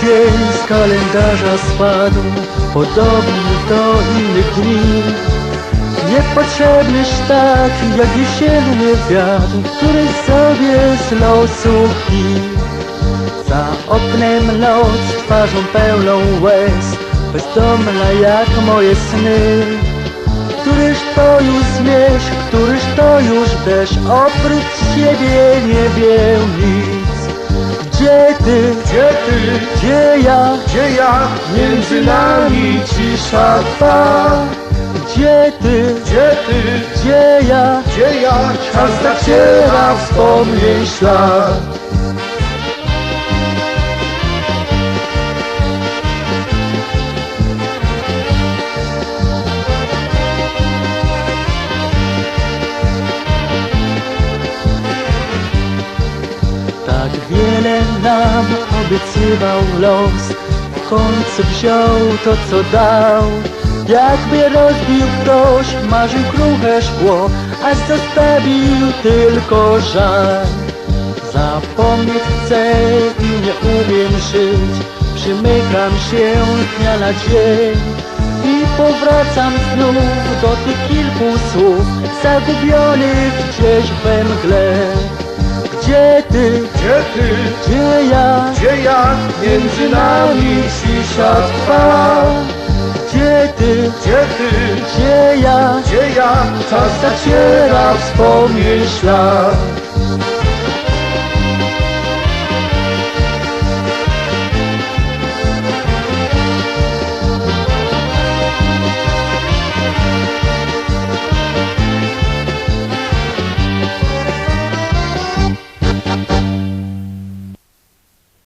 dzień z kalendarza spadł, podobny do innych dni. Niepotrzebny sztak, jak jesienny wiatr, który sobie z losu. Za oknem noc, twarzą pełną łez, bezdomna jak moje sny. Któryż to już zmierzch, któryż to już deszcz, oprócz siebie nie wiem nic. Gdzie ty, Gdzie ty, gdzie ja, gdzie ja, między nami cisza trwa. Gdzie ty, Gdzie ty, gdzie ja, gdzie ja, czas zaciera wspomnień ślad. Wiele nam obiecywał los. W końcu wziął to co dał. Jakby rozbił ktoś marzeń kruche szkło A zostawił tylko żal. Zapomnieć chcę i nie umiem żyć. Przymykam się dnia na dzień. I powracam znów do tych kilku słów. Zagubionych gdzieś we mgle ty, Gdzie ja, gdzie ja, między nami cisza trwa. Gdzie ty, Gdzie ty, gdzie ja, gdzie ja, czas zaciera wspomnień ślad.